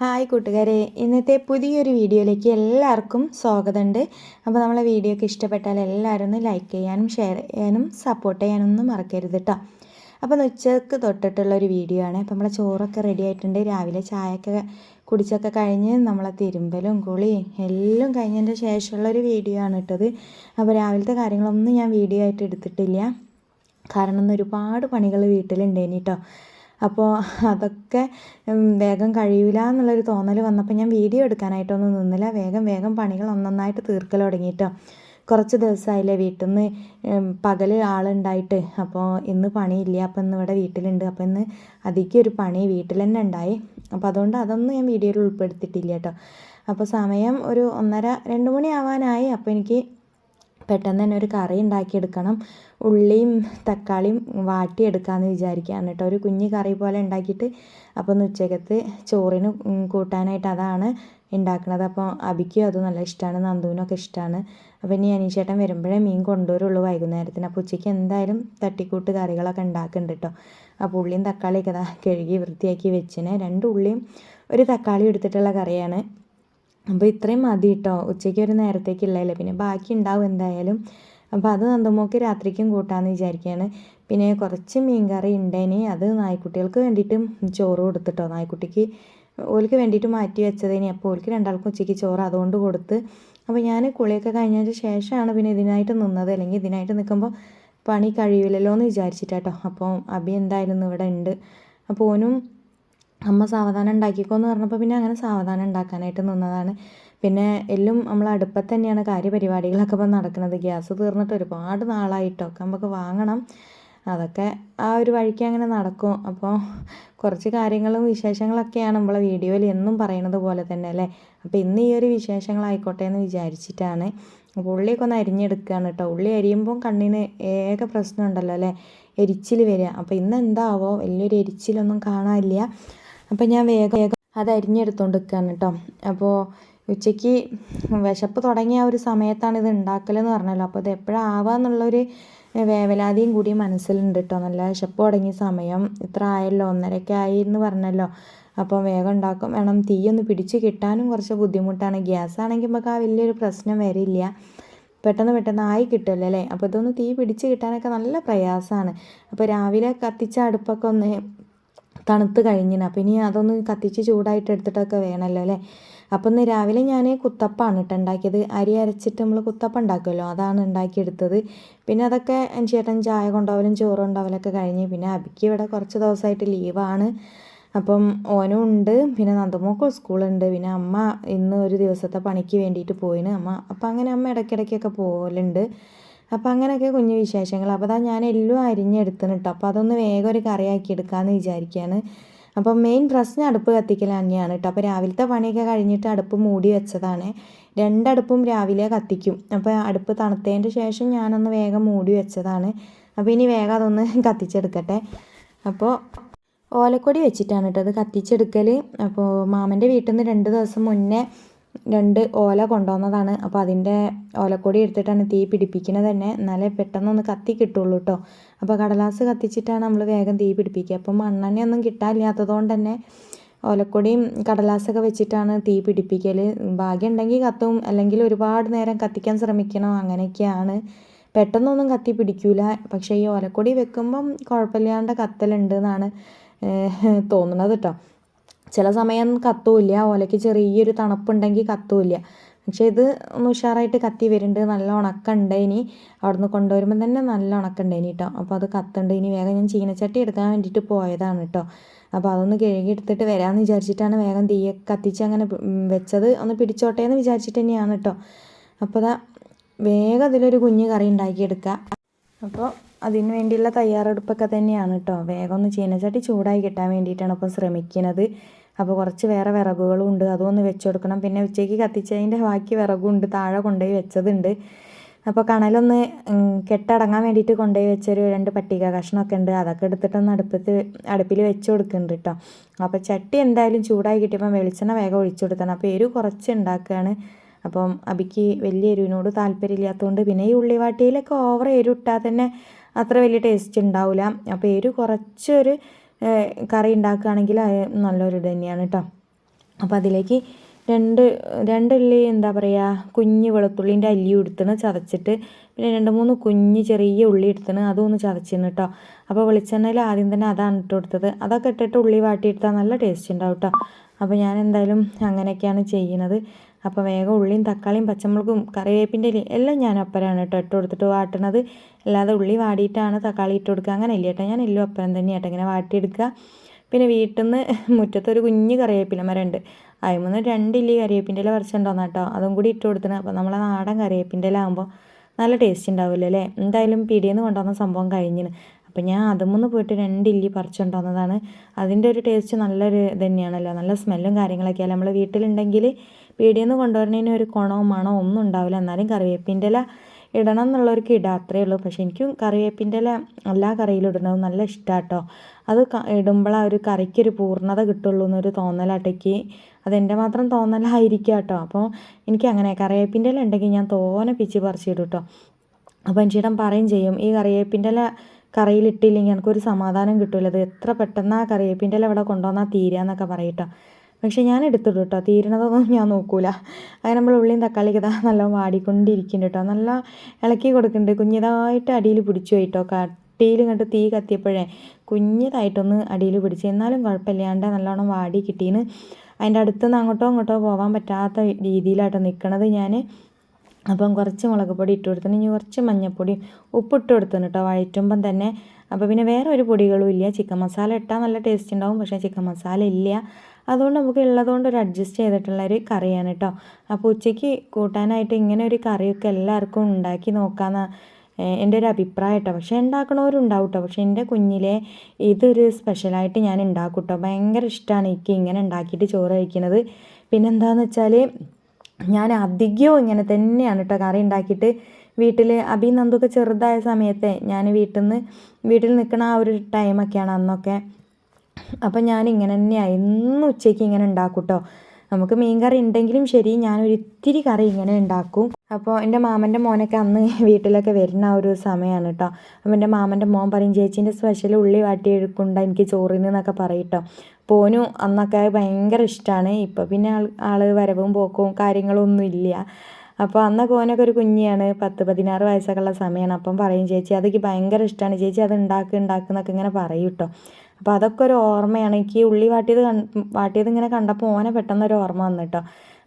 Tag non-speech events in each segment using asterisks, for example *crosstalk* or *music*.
Hi കൂട്ടുകാരെ ഇന്നത്തെ പുതിയൊരു വീഡിയോയിലേക്ക് എല്ലാവർക്കും സ്വാഗതമുണ്ട്. അപ്പോൾ നമ്മളെ വീഡിയോ ഒക്കെ ഇഷ്ടപ്പെട്ടാൽ എല്ലാവരും ഒന്ന് ലൈക്ക് ചെയ്യാനും ഷെയർ ചെയ്യാനും സപ്പോർട്ട് ചെയ്യാനും ഒന്നും മറക്കരുത് കേട്ടോ അപ്പോൾ ഉച്ചയ്ക്ക് തൊട്ടിട്ടുള്ള ഒരു വീഡിയോ ആണ്. അപ്പോൾ നമ്മളെ ചോറൊക്കെ റെഡി ആയിട്ടുണ്ട്. രാവിലെ ചായയൊക്കെ കുടിച്ചൊക്കെ കഴിഞ്ഞ് നമ്മളെ തിരുമ്പലും കുളിയും എല്ലാം കഴിഞ്ഞതിന്റെ ശേഷമുള്ള ഒരു വീഡിയോ ആണ് ഇട്ടത് അപ്പോൾ രാവിലത്തെ കാര്യങ്ങളൊന്നും ഞാൻ വീഡിയോ ആയിട്ട് എടുത്തിട്ടില്ല. കാരണം ഇന്ന് ഒരുപാട് പണികൾ വീട്ടിലുണ്ടേനി കേട്ടോ അപ്പോൾ അതൊക്കെ വേഗം കഴിയില്ല എന്നുള്ളൊരു തോന്നൽ വന്നപ്പോൾ ഞാൻ വീഡിയോ എടുക്കാനായിട്ടൊന്നും നിന്നില്ല. വേഗം വേഗം പണികൾ ഒന്നൊന്നായിട്ട് തീർക്കൽ തുടങ്ങിയിട്ടോ കുറച്ച് ദിവസമായില്ലേ വീട്ടിൽ നിന്ന് പകൽ ആളുണ്ടായിട്ട്. അപ്പോൾ ഇന്ന് പണിയില്ല. അപ്പോൾ ഇന്ന് ഇവിടെ വീട്ടിലുണ്ട്. അപ്പോൾ ഇന്ന് അധികം ഒരു പണി വീട്ടിൽ തന്നെ ഉണ്ടായി. അപ്പോൾ അതുകൊണ്ട് അതൊന്നും ഞാൻ വീഡിയോയിൽ ഉൾപ്പെടുത്തിയിട്ടില്ല കേട്ടോ അപ്പോൾ സമയം ഒരു ഒന്നര രണ്ട് മണി ആവാനായി അപ്പോൾ എനിക്ക് പെട്ടെന്ന് തന്നെ ഒരു കറി ഉണ്ടാക്കിയെടുക്കണം. ഉള്ളിയും തക്കാളിയും വാട്ടിയെടുക്കാമെന്ന് വിചാരിക്കുകയാണ് കേട്ടോ. ഒരു കുഞ്ഞ് കറി പോലെ ഉണ്ടാക്കിയിട്ട് അപ്പോൾ ഒന്ന് ഉച്ചക്കത്ത് ചോറിന് കൂട്ടാനായിട്ട് അതാണ് ഉണ്ടാക്കുന്നത് അപ്പോൾ അബിക്കും അത് നല്ല ഇഷ്ടമാണ് നന്ദുവിനൊക്കെ ഇഷ്ടമാണ് അപ്പോൾ ഇനി അനീഷേട്ടൻ വരുമ്പോഴേ മീൻ കൊണ്ടുവരുള്ളൂ വൈകുന്നേരത്തിന്. അപ്പോൾ ഉച്ചയ്ക്ക് എന്തായാലും തട്ടിക്കൂട്ട് കറികളൊക്കെ ഉണ്ടാക്കുന്നുണ്ട് കേട്ടോ. അപ്പോൾ ഉള്ളിയും തക്കാളിയൊക്കെ കഴുകി വൃത്തിയാക്കി വെച്ചിന്. രണ്ട് ഉള്ളിയും ഒരു തക്കാളി എടുത്തിട്ടുള്ള കറിയാണ്. അപ്പോൾ ഇത്രയും മതി കേട്ടോ ഉച്ചയ്ക്ക് ഒരു നേരത്തേക്കുള്ളതല്ലേ പിന്നെ ബാക്കി ഉണ്ടാവും എന്തായാലും. അപ്പോൾ അത് നന്ദമോക്ക് രാത്രിക്കും കൂട്ടാമെന്ന് വിചാരിക്കുകയാണ് പിന്നെ കുറച്ച് മീൻകറി ഉണ്ടേനെ. അത് നായ്ക്കുട്ടികൾക്ക് വേണ്ടിയിട്ടും ചോറ് കൊടുത്തിട്ടോ. നായ്ക്കുട്ടിക്ക് ഓൽക്ക് വേണ്ടിയിട്ട് മാറ്റി വെച്ചതേനി. അപ്പോൾ ഓൽക്ക് രണ്ടാൾക്കും ഉച്ചയ്ക്ക് ചോറ് അതുകൊണ്ട് കൊടുത്ത്. അപ്പോൾ ഞാൻ കുളിയൊക്കെ കഴിഞ്ഞതിന് ശേഷമാണ് പിന്നെ ഇതിനായിട്ട് നിന്നത്. അല്ലെങ്കിൽ ഇതിനായിട്ട് നിൽക്കുമ്പോൾ പണി കഴിയില്ലല്ലോ എന്ന് വിചാരിച്ചിട്ടാട്ടോ. അപ്പോൾ അബി എന്തായിരുന്നു? ഇവിടെ ഉണ്ട്. അപ്പോൾ ഓനും അമ്മ സാവധാനം ഉണ്ടാക്കിക്കോ എന്ന് പറഞ്ഞപ്പോൾ പിന്നെ അങ്ങനെ സാവധാനം ഉണ്ടാക്കാനായിട്ട് നിന്നതാണ്. പിന്നെ എല്ലാം നമ്മൾ അടുപ്പത്ത് തന്നെയാണ് കാര്യപരിപാടികളൊക്കെ ഇപ്പം നടക്കുന്നത്. ഗ്യാസ് തീർന്നിട്ട് ഒരുപാട് നാളായിട്ടൊക്കെ നമുക്ക് വാങ്ങണം. അതൊക്കെ ആ ഒരു വഴിക്ക് അങ്ങനെ നടക്കും. അപ്പോൾ കുറച്ച് കാര്യങ്ങളും വിശേഷങ്ങളൊക്കെയാണ് നമ്മളെ വീഡിയോയിൽ എന്നും പറയുന്നത് പോലെ തന്നെ അല്ലേ? അപ്പോൾ ഇന്ന് ഈ ഒരു വിശേഷങ്ങളായിക്കോട്ടെ എന്ന് വിചാരിച്ചിട്ടാണ് അപ്പോൾ ഉള്ളിയൊക്കെ ഒന്ന് അരിഞ്ഞെടുക്കുകയാണ് കേട്ടോ. ഉള്ളി അരിയുമ്പോൾ കണ്ണിന് ഏക പ്രശ്നം ഉണ്ടല്ലോ അല്ലേ? എരിച്ചിൽ വരിക. അപ്പോൾ ഇന്ന് എന്താവോ? വലിയൊരു എരിച്ചിലൊന്നും കാണാനില്ല. അപ്പോൾ ഞാൻ വേഗം വേഗം അത് അരിഞ്ഞെടുത്തോണ്ട് നിൽക്കുകയാണ് കേട്ടോ അപ്പോൾ ഉച്ചയ്ക്ക് വിശപ്പ് തുടങ്ങിയ ഒരു സമയത്താണ് ഇത് ഉണ്ടാക്കലെന്ന് പറഞ്ഞല്ലോ. അപ്പോൾ ഇത് എപ്പോഴാവാന്നുള്ളൊരു വേവലാതിയും കൂടി മനസ്സിലുണ്ട് കേട്ടോ നല്ല വിശപ്പ് തുടങ്ങിയ സമയം ഇത്ര ആയല്ലോ ഒന്നരയ്ക്ക് ആയി എന്ന് പറഞ്ഞല്ലോ. അപ്പോൾ വേഗം ഉണ്ടാക്കും. വേണം തീയൊന്ന് പിടിച്ച് കിട്ടാനും കുറച്ച് ബുദ്ധിമുട്ടാണ്. ഗ്യാസ് ആണെങ്കിൽ നമുക്ക് ആ വലിയൊരു പ്രശ്നം വരില്ല. പെട്ടെന്ന് പെട്ടെന്ന് ആയി കിട്ടുമല്ലോ അല്ലേ? അപ്പോൾ ഇതൊന്ന് തീ പിടിച്ച് കിട്ടാനൊക്കെ നല്ല പ്രയാസമാണ്. അപ്പോൾ രാവിലെ കത്തിച്ച അടുപ്പൊക്കെ ഒന്ന് തണുത്ത് കഴിഞ്ഞിന്. അപ്പം ഇനി അതൊന്ന് കത്തിച്ച് ചൂടായിട്ട് എടുത്തിട്ടൊക്കെ വേണമല്ലോ അല്ലേ? അപ്പം ഇന്ന് രാവിലെ ഞാൻ കുത്തപ്പാണ് കേട്ടോ ഉണ്ടാക്കിയത്. അരി അരച്ചിട്ട് നമ്മൾ കുത്തപ്പം ഉണ്ടാക്കുമല്ലോ അതാണ് ഉണ്ടാക്കിയെടുത്തത്. പിന്നെ അതൊക്കെ ചേട്ടൻ ചായ കൊണ്ടുപോകലും ചോറ് കൊണ്ടുപോകലൊക്കെ കഴിഞ്ഞ് പിന്നെ അബിക്ക് ഇവിടെ കുറച്ച് ദിവസമായിട്ട് ലീവാണ്. അപ്പം ഓനും ഉണ്ട് പിന്നെ നന്ദമോക്കും സ്കൂളുണ്ട്. പിന്നെ അമ്മ ഇന്ന് ഒരു ദിവസത്തെ പണിക്ക് വേണ്ടിയിട്ട് പോയിന്. അമ്മ അപ്പം അങ്ങനെ അമ്മ ഇടയ്ക്കിടയ്ക്കൊക്കെ പോകലുണ്ട് അപ്പോൾ അങ്ങനെയൊക്കെ കുഞ്ഞു വിശേഷങ്ങൾ. അപ്പോൾ അതാ ഞാൻ എല്ലാം അരിഞ്ഞെടുത്തിന് കേട്ടോ അപ്പോൾ അതൊന്ന് വേഗം ഒരു കറിയാക്കി എടുക്കാമെന്ന് വിചാരിക്കുകയാണ് അപ്പം മെയിൻ പ്രശ്നം അടുപ്പ് കത്തിക്കൽ തന്നെയാണ് കേട്ടോ അപ്പോൾ രാവിലത്തെ പണിയൊക്കെ കഴിഞ്ഞിട്ട് അടുപ്പ് മൂടി വെച്ചതാണ്. രണ്ടടുപ്പും രാവിലെ കത്തിക്കും. അപ്പോൾ അടുപ്പ് തണുത്തതിന്റെ ശേഷം ഞാനൊന്ന് വേഗം മൂടി വെച്ചതാണ്. അപ്പോൾ ഇനി വേഗം അതൊന്ന് കത്തിച്ചെടുക്കട്ടെ. അപ്പോൾ ഓലക്കൊടി വെച്ചിട്ടാണ് കേട്ടോ അത് കത്തിച്ചെടുക്കൽ അപ്പോൾ മാമന്റെ വീട്ടിൽ നിന്ന് രണ്ട് ദിവസം മുന്നേ രണ്ട് ഓല കൊണ്ടുവന്നതാണ്. അപ്പോൾ അതിന്റെ ഓലക്കൊടി എടുത്തിട്ടാണ് തീ പിടിപ്പിക്കുന്നത് തന്നെ. എന്നാലേ പെട്ടെന്നൊന്ന് കത്തി കിട്ടുള്ളൂ കേട്ടോ അപ്പോൾ കടലാസ് കത്തിച്ചിട്ടാണ് നമ്മൾ വേഗം തീ പിടിപ്പിക്കുക. അപ്പം മണ്ണെണ്ണയൊന്നും കിട്ടാനില്ലാത്തത് കൊണ്ട് തന്നെ ഓലക്കൊടിയും കടലാസൊക്കെ വെച്ചിട്ടാണ് തീ പിടിപ്പിക്കൽ ഭാഗ്യം ഉണ്ടെങ്കിൽ കത്തും. അല്ലെങ്കിൽ ഒരുപാട് നേരം കത്തിക്കാൻ ശ്രമിക്കണം. അങ്ങനെയൊക്കെയാണ്. പെട്ടെന്നൊന്നും കത്തി പിടിക്കൂല. പക്ഷേ ഈ ഓലക്കൊടി വെക്കുമ്പം കുഴപ്പമില്ലാണ്ട് കത്തലുണ്ട് എന്നാണ് തോന്നുന്നത് കേട്ടോ ചില സമയം കത്തൂല്ല. ഓലയ്ക്ക് ചെറിയൊരു തണുപ്പുണ്ടെങ്കിൽ കത്തൂല്ല. പക്ഷേ ഇത് ഒന്ന് ഉഷാറായിട്ട് കത്തി വരുന്നുണ്ട് നല്ല ഉണക്കുണ്ട് ഇനി. നിന്ന് കൊണ്ടുവരുമ്പോൾ തന്നെ നല്ല ഉണക്കുണ്ട് കേട്ടോ അപ്പോൾ അത് കത്തുണ്ട്. ഇനി വേഗം ഞാൻ ചീനച്ചട്ടി എടുക്കാൻ വേണ്ടിയിട്ട് പോയതാണ് കേട്ടോ അപ്പോൾ അതൊന്ന് കഴുകി എടുത്തിട്ട് വരാമെന്ന് വിചാരിച്ചിട്ടാണ് വേഗം തീയെ കത്തിച്ച് അങ്ങനെ വെച്ചത്. ഒന്ന് പിടിച്ചോട്ടെ എന്ന് വിചാരിച്ചിട്ട് തന്നെയാണ് കേട്ടോ അപ്പോൾ അതാ വേഗം അതിലൊരു കുഞ്ഞ് കറി ഉണ്ടാക്കിയെടുക്കുക അപ്പോൾ അതിന് വേണ്ടിയുള്ള തയ്യാറെടുപ്പൊക്കെ തന്നെയാണ് കേട്ടോ. വേഗം ഒന്ന് ചീനച്ചട്ടി ചൂടായി കിട്ടാൻ വേണ്ടിയിട്ടാണ് ഇപ്പോൾ ശ്രമിക്കുന്നത്. അപ്പോൾ കുറച്ച് വേറെ വിറകുകളും ഉണ്ട്. അതൊന്ന് വെച്ച് കൊടുക്കണം. പിന്നെ ഉച്ചയ്ക്ക് കത്തിച്ചതിന്റെ ബാക്കി വിറകും ഉണ്ട് താഴെ കൊണ്ടുപോയി വെച്ചതുണ്ട്. അപ്പോൾ കണലൊന്ന് കെട്ടടങ്ങാൻ വേണ്ടിയിട്ട് കൊണ്ടുപോയി വെച്ചൊരു രണ്ട് പട്ടിക കഷ്ണമൊക്കെ ഉണ്ട്. അതൊക്കെ എടുത്തിട്ടൊന്ന് അടുപ്പത്ത് അടുപ്പിൽ വെച്ച് കൊടുക്കുന്നുണ്ട് കേട്ടോ. അപ്പോൾ ചട്ടി എന്തായാലും ചൂടായി കിട്ടിയപ്പം വെളിച്ചെണ്ണ വേഗം ഒഴിച്ചു കൊടുക്കണം. അപ്പോൾ എരിവ് കുറച്ച് ഉണ്ടാക്കുകയാണ്. അപ്പം അബിക്ക് വലിയ എരിവിനോട് താല്പര്യമില്ലാത്തതുകൊണ്ട് പിന്നെ ഈ ഉള്ളിവാട്ടിയിലൊക്കെ ഓവർ എരിവിട്ടാൽ തന്നെ അത്ര വലിയ ടേസ്റ്റ് ഉണ്ടാവില്ല അപ്പോൾ എരിവ് കുറച്ചൊരു കറി ഉണ്ടാക്കുകയാണെങ്കിൽ നല്ലൊരു ഇത് തന്നെയാണ് കേട്ടോ അപ്പോൾ അതിലേക്ക് രണ്ട് രണ്ടുള്ളി എന്താ പറയുക കുഞ്ഞ് വെളുത്തുള്ളീന്റെ അല്ലി എടുത്തണ് ചതച്ചിട്ട് പിന്നെ രണ്ട് മൂന്ന് കുഞ്ഞ് ചെറിയ ഉള്ളി എടുത്തണ് അതൊന്ന് ചതച്ചിന് കേട്ടോ അപ്പോൾ വെളിച്ചെണ്ണയിൽ ആദ്യം തന്നെ അതാണ് ഇട്ട് കൊടുത്തത്. അതൊക്കെ ഇട്ടിട്ട് ഉള്ളി വാട്ടിയെടുത്താൽ നല്ല ടേസ്റ്റ് ഉണ്ടാവും കേട്ടോ അപ്പോൾ ഞാൻ എന്തായാലും അങ്ങനെയൊക്കെയാണ് ചെയ്യുന്നത്. അപ്പോൾ വേഗം ഉള്ളിയും തക്കാളിയും പച്ചമുളകും കറിവേപ്പിന്റെ ഇല എല്ലാം ഞാൻ അപ്പരാണ് കേട്ടോ ഇട്ട് കൊടുത്തിട്ട് വാട്ടണത്. അല്ലാതെ ഉള്ളി വാടിയിട്ടാണ് തക്കാളി ഇട്ട് കൊടുക്കുക. അങ്ങനെ ഇല്ല കേട്ടോ. ഞാൻ എല്ലാം അപ്പരം തന്നെ കേട്ടോ ഇങ്ങനെ വാട്ടിയെടുക്കുക. പിന്നെ വീട്ടിൽ നിന്ന് മുറ്റത്തൊരു കുഞ്ഞ് കറിവേപ്പില മരമുണ്ട്. അതിൽ രണ്ടില്ലി കറിവേപ്പിന്റെ ഇല പറിച്ചിട്ടുണ്ടോന്ന് കേട്ടോ. അതും കൂടി ഇട്ട് കൊടുത്തിന് അപ്പോൾ നമ്മളെ നാടൻ കറിവേപ്പിന്റെ ഇല ആകുമ്പോൾ നല്ല ടേസ്റ്റ് ഉണ്ടാവില്ല അല്ലേ? എന്തായാലും പിടിയെന്ന് കൊണ്ടുവന്ന സംഭവം കഴിഞ്ഞിന്. അപ്പം ഞാൻ അതുമൊന്ന് പോയിട്ട് രണ്ട് ഇല്ലി പറിച്ചുകൊണ്ടുവന്നതാണ്. അതിന്റെ ഒരു ടേസ്റ്റ് നല്ലൊരു തന്നെയാണല്ലോ. നല്ല സ്മെല്ലും കാര്യങ്ങളൊക്കെയാണ് നമ്മൾ വീട്ടിലുണ്ടെങ്കിൽ പീടിയിൽ നിന്ന് ഒരു കുണോ മണോ ഒന്നും ഉണ്ടാവില്ല. എന്നാലും കറിവേപ്പിന്റെ ഇല ഇടണം എന്നുള്ളവർക്ക് ഇടാം അത്രയേ ഉള്ളൂ. പക്ഷേ എനിക്കും കറിവേപ്പിന്റെ ഇല എല്ലാ കറിയിലും ഇടുന്നത് നല്ല ഇഷ്ടമാട്ടോ അത് ഇടുമ്പോൾ ആ ഒരു കറിക്കൊരു പൂർണത കിട്ടുള്ളൂ എന്നൊരു തോന്നലാട്ടേക്ക് അതെന്റെ മാത്രം തോന്നലായിരിക്കും കേട്ടോ അപ്പോൾ എനിക്ക് അങ്ങനെ കറിവേപ്പിന്റെ ഇല ഉണ്ടെങ്കിൽ ഞാൻ തോനെ പിച്ച് പറിച്ചിടും കേട്ടോ അപ്പോൾ ചേട്ടൻ പറയും ചെയ്യും ഈ കറിവേപ്പിന്റെ ഇല കറിയിലിട്ടില്ലെങ്കിൽ എനിക്കൊരു സമാധാനം കിട്ടില്ല അത് എത്ര പെട്ടെന്ന് ആ കറിവേപ്പിന്റെ ഇല ഇവിടെ കൊണ്ടുവന്നാൽ തീരാന്നൊക്കെ പറയട്ടോ പക്ഷെ ഞാൻ എടുത്തിട്ടു കേട്ടോ. തീരണതൊന്നും ഞാൻ നോക്കൂല. അങ്ങനെ നമ്മൾ ഉള്ളിയും തക്കാളിക്ക് ഇതാ നല്ല വാടിക്കൊണ്ടിരിക്കുന്നുണ്ട് കേട്ടോ. നല്ല ഇളക്കി കൊടുക്കുന്നുണ്ട്. കുഞ്ഞിതായിട്ട് അടിയിൽ പിടിച്ചു പോയിട്ടോ കട്ടിയിൽ കണ്ട് തീ കത്തിയപ്പോഴേ കുഞ്ഞിതായിട്ടൊന്ന് അടിയിൽ പിടിച്ച്. എന്നാലും കുഴപ്പമില്ലാണ്ട് നല്ലോണം വാടി കിട്ടീന് അതിന്റെ അടുത്തുനിന്ന് അങ്ങോട്ടോ അങ്ങോട്ടോ പോകാൻ പറ്റാത്ത രീതിയിലാട്ടോ നിൽക്കണത് ഞാൻ. അപ്പം കുറച്ച് മുളക് പൊടി ഇട്ട് കൊടുത്തിന് ഇനി കുറച്ച് മഞ്ഞൾപ്പൊടി ഉപ്പിട്ട് കൊടുത്തിന് കേട്ടോ. വഴറ്റുമ്പം തന്നെ. അപ്പോൾ പിന്നെ വേറെ ഒരു പൊടികളും ഇല്ല. ചിക്കൻ മസാല ഇട്ടാൽ നല്ല ടേസ്റ്റ് ഉണ്ടാവും. പക്ഷേ ചിക്കൻ മസാല ഇല്ല. അതുകൊണ്ട് നമുക്ക് ഉള്ളതുകൊണ്ട് ഒരു അഡ്ജസ്റ്റ് ചെയ്തിട്ടുള്ള ഒരു കറിയാണ് കേട്ടോ അപ്പോൾ ഉച്ചയ്ക്ക് കൂട്ടാനായിട്ട് ഇങ്ങനെ ഒരു കറിയൊക്കെ എല്ലാവർക്കും ഉണ്ടാക്കി നോക്കാമെന്ന് എന്റെ ഒരു അഭിപ്രായം കേട്ടോ പക്ഷേ ഉണ്ടാക്കണവരുണ്ടാവും കേട്ടോ പക്ഷേ എന്റെ കുഞ്ഞിലെ ഇതൊരു സ്പെഷ്യലായിട്ട് ഞാൻ ഉണ്ടാക്കും കേട്ടോ ഭയങ്കര ഇഷ്ടമാണ് എനിക്ക് ഇങ്ങനെ ഉണ്ടാക്കിയിട്ട് ചോറ് കഴിക്കുന്നത്. പിന്നെന്താണെന്ന് വെച്ചാൽ ഞാൻ അധികവും ഇങ്ങനെ തന്നെയാണ് കേട്ടോ കറി ഉണ്ടാക്കിയിട്ട് വീട്ടിൽ അഭി നന്ദുക്കെ ചെറുതായ സമയത്തെ ഞാൻ വീട്ടിൽ നിന്ന് വീട്ടിൽ നിൽക്കുന്ന ആ ഒരു ടൈമൊക്കെയാണ് അന്നൊക്കെ അപ്പം ഞാൻ ഇങ്ങനെ തന്നെയാണ് എന്നും ഉച്ചയ്ക്ക് ഇങ്ങനെ ഉണ്ടാക്കും കേട്ടോ നമുക്ക് മീൻ കറി ഉണ്ടെങ്കിലും ശരി ഞാനൊരു ഇത്തിരി കറി ഇങ്ങനെ ഉണ്ടാക്കും. അപ്പോൾ എന്റെ മാമന്റെ മോനൊക്കെ അന്ന് *laughs* വീട്ടിലൊക്കെ വരുന്ന ഒരു സമയമാണ് കേട്ടോ അപ്പോൾ എന്റെ മാമന്റെ മോൻ പറയും ചേച്ചീന്റെ സ്പെഷ്യൽ ഉള്ളി വാട്ടി എടുക്കണ്ട എനിക്ക് ചോറിന്നൊക്കെ പറയും കേട്ടോ പോനു അന്നൊക്കെ ഭയങ്കര ഇഷ്ടമാണ് ഇപ്പോൾ പിന്നെ ആൾ ആൾ വരവും പോക്കവും കാര്യങ്ങളൊന്നും ഇല്ല. അപ്പോൾ അന്നൊക്കെ ഓനൊക്കെ ഒരു കുഞ്ഞിയാണ് പത്ത് പതിനാറ് വയസ്സൊക്കെ ഉള്ള സമയമാണ് അപ്പം പറയും ചേച്ചി അതൊക്കെ ഭയങ്കര ഇഷ്ടമാണ് ചേച്ചി അത് ഉണ്ടാക്കുക ഉണ്ടാക്കുന്നൊക്കെ ഇങ്ങനെ പറയും കേട്ടോ അപ്പോൾ അതൊക്കെ ഒരു ഓർമ്മയാണ്. എനിക്ക് ഉള്ളി വാട്ടിയത് വാട്ടിയത് ഇങ്ങനെ കണ്ടപ്പോൾ ഓനെ പെട്ടെന്നൊരു ഓർമ്മ വന്നു കേട്ടോ.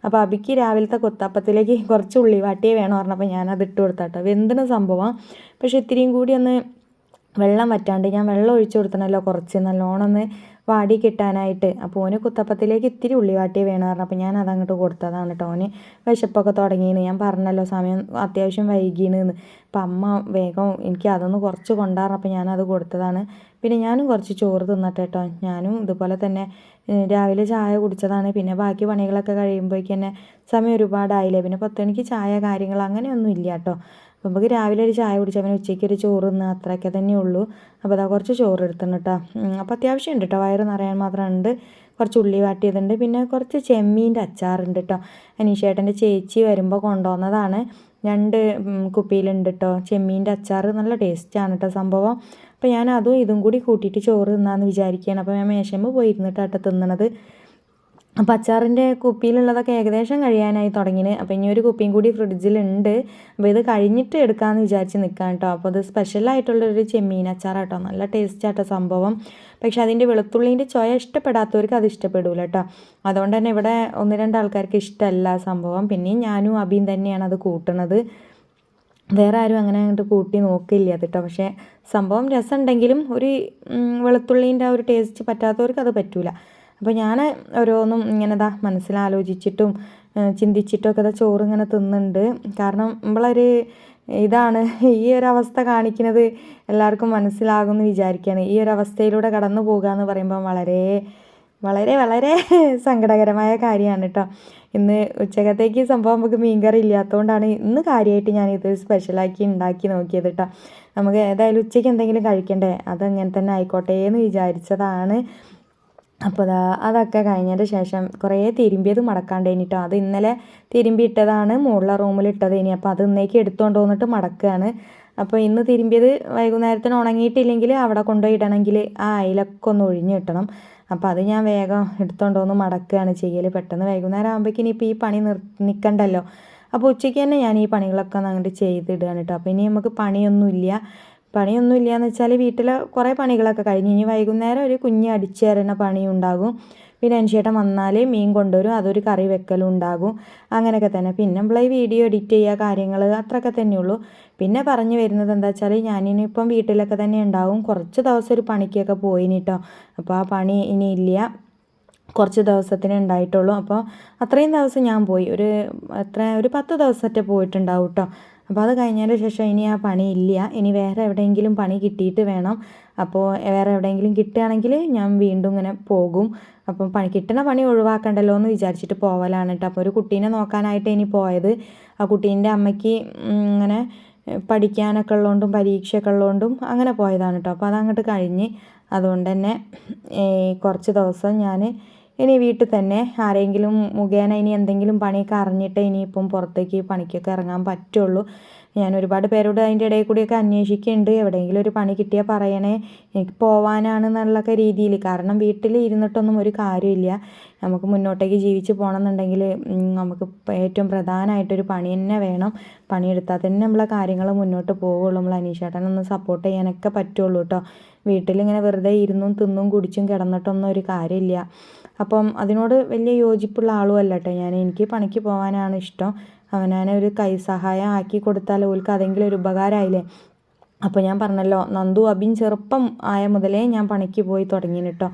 അപ്പോൾ അബിക്ക് രാവിലത്തെ കൊത്തപ്പത്തിലേക്ക് കുറച്ച് ഉള്ളി വാട്ടിയേ വേണം പറഞ്ഞപ്പോൾ ഞാനത് ഇട്ട് കൊടുത്താട്ടോ. വെന്തിന് സംഭവം? പക്ഷേ ഇത്തിരിയും കൂടി ഒന്ന് വെള്ളം വറ്റാണ്ട് ഞാൻ വെള്ളം ഒഴിച്ചു കൊടുത്തണല്ലോ കുറച്ച്. നല്ലോണം ഒന്ന് വാടി കിട്ടാനായിട്ട്. അപ്പോൾ ഓന് കുത്തപ്പത്തിലേക്ക് ഇത്തിരി ഉള്ളി വാട്ടിയേ വേണം പറഞ്ഞു അപ്പോൾ ഞാൻ അതങ്ങോട്ട് കൊടുത്തതാണ് കേട്ടോ. ഓന് വിശപ്പൊക്കെ തുടങ്ങിയെന്ന് ഞാൻ പറഞ്ഞല്ലോ സമയം അത്യാവശ്യം വൈകിയെന്ന് അപ്പം അമ്മ വേഗം എനിക്ക് അതൊന്ന് കുറച്ച് കൊണ്ടാറിനപ്പോൾ ഞാനത് കൊടുത്തതാണ്. പിന്നെ ഞാനും കുറച്ച് ചോറ് തിന്നട്ടെ കേട്ടോ ഞാനും ഇതുപോലെ തന്നെ രാവിലെ ചായ കുടിച്ചതാണ്. പിന്നെ ബാക്കി പണികളൊക്കെ കഴിയുമ്പോഴേക്ക് തന്നെ സമയം ഒരുപാടായില്ലേ? പിന്നെ പത്ത് മണിക്ക് ചായ കാര്യങ്ങൾ അങ്ങനെയൊന്നും ഇല്ല കേട്ടോ അപ്പോൾ നമുക്ക് രാവിലെ ഒരു ചായ കുടിച്ചാൽ പിന്നെ ഉച്ചയ്ക്ക് ഒരു ചോറ് തിന്ന് അത്രയൊക്കെ തന്നെ ഉള്ളൂ. അപ്പോൾ അതാ കുറച്ച് ചോറ് എടുത്തിട്ടുണ്ട് കേട്ടോ അപ്പോൾ അത്യാവശ്യം ഉണ്ട് കേട്ടോ വയറ് നിറയാൻ മാത്രം ഉണ്ട് കുറച്ച് ഉള്ളി വാട്ടിയതുണ്ട്. പിന്നെ കുറച്ച് ചെമ്മീന്റെ അച്ചാറുണ്ട് കേട്ടോ അനീഷേട്ടന്റെ ചേച്ചി വരുമ്പോൾ കൊണ്ടുവന്നതാണ്. രണ്ട് കുപ്പിയിലുണ്ട് കേട്ടോ ചെമ്മീന്റെ അച്ചാർ നല്ല ടേസ്റ്റാണ് കേട്ടോ സംഭവം. അപ്പോൾ ഞാൻ അതും ഇതും കൂടി കൂട്ടിയിട്ട് ചോറ് തിന്നാന്ന് വിചാരിക്കുകയാണ് അപ്പോൾ ഞാൻ മേശമ്പ് പോയി ഇരുന്നിട്ടാട്ടോ തിന്നണത്. അപ്പോൾ അച്ചാറിന്റെ കുപ്പിയിലുള്ളതൊക്കെ ഏകദേശം കഴിയാനായി തുടങ്ങിന്. അപ്പോൾ ഇനി ഒരു കുപ്പിയും കൂടി ഫ്രിഡ്ജിലുണ്ട്. അപ്പോൾ ഇത് കഴിഞ്ഞിട്ട് എടുക്കാമെന്ന് വിചാരിച്ച് നിൽക്കാം കേട്ടോ അപ്പോൾ അത് സ്പെഷ്യലായിട്ടുള്ളൊരു ചെമ്മീൻ അച്ചാറാട്ടോ നല്ല ടേസ്റ്റ് സംഭവം. പക്ഷേ അതിന്റെ വെളുത്തുള്ളീന്റെ ചോയ ഇഷ്ടപ്പെടാത്തവർക്ക് അത് ഇഷ്ടപ്പെടില്ല കേട്ടോ അതുകൊണ്ട് തന്നെ ഇവിടെ ഒന്ന് രണ്ട് ആൾക്കാർക്ക് ഇഷ്ടമല്ല സംഭവം. പിന്നെയും ഞാനും അബിയും തന്നെയാണ് അത് കൂട്ടുന്നത് വേറെ ആരും അങ്ങനെ അങ്ങോട്ട് കൂട്ടി നോക്കില്ല കേട്ടോ. പക്ഷേ സംഭവം രസമുണ്ടെങ്കിലും ഒരു വെളുത്തുള്ളീന്റെ ആ ഒരു ടേസ്റ്റ് പറ്റാത്തവർക്ക് അത് പറ്റില്ല അപ്പോൾ ഞാൻ ഓരോന്നും ഇങ്ങനെ ഇതാ മനസ്സിലാലോചിച്ചിട്ടും ചിന്തിച്ചിട്ടൊക്കെ ഇതാ ചോറ് ഇങ്ങനെ തിന്നുന്നുണ്ട്. കാരണം നമ്മളൊരു ഇതാണ് ഈ ഒരു അവസ്ഥ കാണിക്കുന്നത് എല്ലാവർക്കും മനസ്സിലാകുമെന്ന് വിചാരിക്കുകയാണ്. ഈ ഒരു അവസ്ഥയിലൂടെ കടന്നു പോകുക എന്ന് പറയുമ്പം വളരെ വളരെ വളരെ *laughs* സങ്കടകരമായ കാര്യമാണ് കേട്ടോ ഇന്ന് ഉച്ചക്കത്തേക്ക് സംഭവം നമുക്ക് മീൻകറി ഇല്ലാത്തതുകൊണ്ടാണ് ഇന്ന് കാര്യമായിട്ട് ഞാൻ ഇത് സ്പെഷ്യലാക്കി ഉണ്ടാക്കി നോക്കിയത് കേട്ടോ നമുക്ക് ഏതായാലും ഉച്ചയ്ക്ക് എന്തെങ്കിലും കഴിക്കണ്ടേ? അതങ്ങനെ തന്നെ ആയിക്കോട്ടെ എന്ന് വിചാരിച്ചതാണ്. അപ്പോൾ അതാ അതൊക്കെ കഴിഞ്ഞതിന്റെ ശേഷം കുറേ തിരുമ്പിയത് മടക്കാണ്ടേനി കേട്ടോ അത് ഇന്നലെ തിരുമ്പി ഇട്ടതാണ് മുകളിലെ റൂമിൽ ഇനി. അപ്പോൾ അത് ഇന്നേക്ക് എടുത്തുകൊണ്ട് വന്നിട്ട് മടക്കുകയാണ് അപ്പോൾ ഇന്ന് തിരുമ്പിയത് വൈകുന്നേരത്തിന് ഉണങ്ങിയിട്ടില്ലെങ്കിൽ അവിടെ കൊണ്ടുപോയി ഇടണമെങ്കിൽ ആ അയിലൊക്കെ ഒന്ന് ഒഴിഞ്ഞു കിട്ടണം. അപ്പോൾ അത് ഞാൻ വേഗം എടുത്തുകൊണ്ട് വന്ന് മടക്കുകയാണ് ചെയ്യൽ പെട്ടെന്ന് വൈകുന്നേരം ആകുമ്പോഴേക്കും ഇനിയിപ്പോൾ ഈ പണി നിർ നിൽക്കണ്ടല്ലോ അപ്പോൾ ഉച്ചയ്ക്ക് തന്നെ ഞാൻ ഈ പണികളൊക്കെ അങ്ങോട്ട് ചെയ്തിടുകയാണ് കേട്ടോ. അപ്പോൾ ഇനി നമുക്ക് പണിയൊന്നുമില്ല. പണിയൊന്നുമില്ല എന്ന് വെച്ചാൽ വീട്ടിലെ കുറേ പണികളൊക്കെ കഴിഞ്ഞ് ഇനി വൈകുന്നേരം ഒരു കുഞ്ഞ് അടിച്ചു തരുന്ന പണി ഉണ്ടാകും. പിന്നെ അനുശേട്ടൻ വന്നാലേ മീൻ കൊണ്ടുവരും അതൊരു കറി വെക്കലും ഉണ്ടാകും അങ്ങനെയൊക്കെ തന്നെ. പിന്നെ നമ്മളെ വീഡിയോ എഡിറ്റ് ചെയ്യുക കാര്യങ്ങൾ അത്രയൊക്കെ തന്നെയുള്ളൂ. പിന്നെ പറഞ്ഞു വരുന്നത് എന്താ വെച്ചാൽ ഞാനിനിയിപ്പം വീട്ടിലൊക്കെ തന്നെ ഉണ്ടാവും. കുറച്ച് ദിവസം ഒരു പണിക്കൊക്കെ പോയിനിട്ടോ. അപ്പോൾ ആ പണി ഇനി ഇല്ല. കുറച്ച് ദിവസത്തിനേ ഉണ്ടായിട്ടുള്ളൂ. അപ്പോൾ അത്രയും ദിവസം ഞാൻ പോയി. ഒരു എത്ര ഒരു പത്ത് ദിവസത്തെ പോയിട്ടുണ്ടാവും കേട്ടോ അപ്പോൾ അത് കഴിഞ്ഞതിന് ശേഷം ഇനി ആ പണി ഇല്ല. ഇനി വേറെ എവിടെയെങ്കിലും പണി കിട്ടിയിട്ട് വേണം. അപ്പോൾ വേറെ എവിടെയെങ്കിലും കിട്ടുകയാണെങ്കിൽ ഞാൻ വീണ്ടും ഇങ്ങനെ പോകും. അപ്പം പണി കിട്ടുന്ന പണി ഒഴിവാക്കണ്ടല്ലോ എന്ന് വിചാരിച്ചിട്ട് പോവലാണ് കേട്ടോ. അപ്പോൾ ഒരു കുട്ടീനെ നോക്കാനായിട്ട് ഇനി പോയത്. ആ കുട്ടീന്റെ അമ്മയ്ക്ക് ഇങ്ങനെ പഠിക്കാനൊക്കെ ഉള്ളതുകൊണ്ടും പരീക്ഷയൊക്കെ ഉള്ളതുകൊണ്ടും അങ്ങനെ പോയതാണ് കേട്ടോ. അപ്പോൾ അതങ്ങോട്ട് കഴിഞ്ഞ് അതുകൊണ്ട് തന്നെ കുറച്ച് ദിവസം ഞാൻ ഇനി വീട്ടിൽ തന്നെ ആരെങ്കിലും മുഖേന ഇനി എന്തെങ്കിലും പണിയൊക്കെ അറിഞ്ഞിട്ട് ഇനിയിപ്പം പുറത്തേക്ക് പണിക്കൊക്കെ ഇറങ്ങാൻ പറ്റുള്ളൂ. ഞാൻ ഒരുപാട് പേരോട് അതിന്റെ ഇടയിൽ കൂടിയൊക്കെ അന്വേഷിക്കുന്നുണ്ട്. എവിടെയെങ്കിലും ഒരു പണി കിട്ടിയാൽ പറയണേ. എനിക്ക് പോവാനാണ് എന്നുള്ളൊക്കെ രീതിയിൽ. കാരണം വീട്ടിൽ ഇരുന്നിട്ടൊന്നും ഒരു കാര്യമില്ല. നമുക്ക് മുന്നോട്ടേക്ക് ജീവിച്ച് പോകണമെന്നുണ്ടെങ്കിൽ നമുക്ക് ഏറ്റവും പ്രധാനമായിട്ടൊരു പണി തന്നെ വേണം. പണിയെടുത്താൽ തന്നെ നമ്മളെ കാര്യങ്ങൾ മുന്നോട്ട് പോവുള്ളൂ നമ്മൾ അനീഷേട്ടനൊന്ന് സപ്പോർട്ട് ചെയ്യാനൊക്കെ പറ്റുള്ളൂ കേട്ടോ. വീട്ടിലിങ്ങനെ വെറുതെ ഇരുന്നും തിന്നും കുടിച്ചും കിടന്നിട്ടൊന്നും ഒരു കാര്യമില്ല. അപ്പം അതിനോട് വലിയ യോജിപ്പുള്ള ആളുമല്ല കേട്ടോ ഞാൻ. എനിക്ക് പണിക്ക് പോകാനാണ് ഇഷ്ടം. അവനാനെ ഒരു കൈ സഹായം ആക്കി കൊടുത്താൽ ഓൽക്ക് അതെങ്കിലും ഒരു ഉപകാരമായില്ലേ? അപ്പോൾ ഞാൻ പറഞ്ഞല്ലോ നന്ദു അബിൻ ചെറുപ്പം ആയ മുതലേ ഞാൻ പണിക്ക് പോയി തുടങ്ങി കേട്ടോ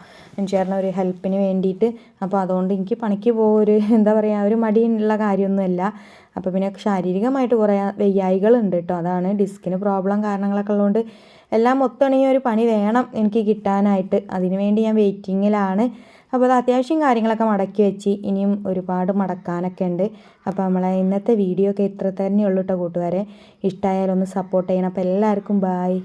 ചേർന്ന ഒരു ഹെൽപ്പിന് വേണ്ടിയിട്ട്. അപ്പോൾ അതുകൊണ്ട് എനിക്ക് പണിക്ക് ഒരു എന്താ പറയുക ഒരു മടിയുള്ള കാര്യമൊന്നുമല്ല. അപ്പോൾ പിന്നെ ശാരീരികമായിട്ട് കുറേ വെയ്യായികളുണ്ട് കേട്ടോ അതാണ് ഡിസ്കിന് പ്രോബ്ലം കാരണങ്ങളൊക്കെ ഉള്ളതുകൊണ്ട് എല്ലാം മൊത്തമാണെങ്കിൽ ഒരു പണി വേണം എനിക്ക് കിട്ടാനായിട്ട്. അതിനുവേണ്ടി ഞാൻ വെയിറ്റിങ്ങിലാണ് അപ്പോൾ അത് അത്യാവശ്യം കാര്യങ്ങളൊക്കെ മടക്കി വെച്ച് ഇനിയും ഒരുപാട് മടക്കാനൊക്കെ ഉണ്ട്. അപ്പോൾ നമ്മളെ ഇന്നത്തെ വീഡിയോ ഒക്കെ ഇത്ര തന്നെയുള്ളൂ കേട്ടോ കൂട്ടുകാരെ. ഇഷ്ടമായാലൊന്ന് സപ്പോർട്ട് ചെയ്യണം. അപ്പോൾ എല്ലാവർക്കും ബായ്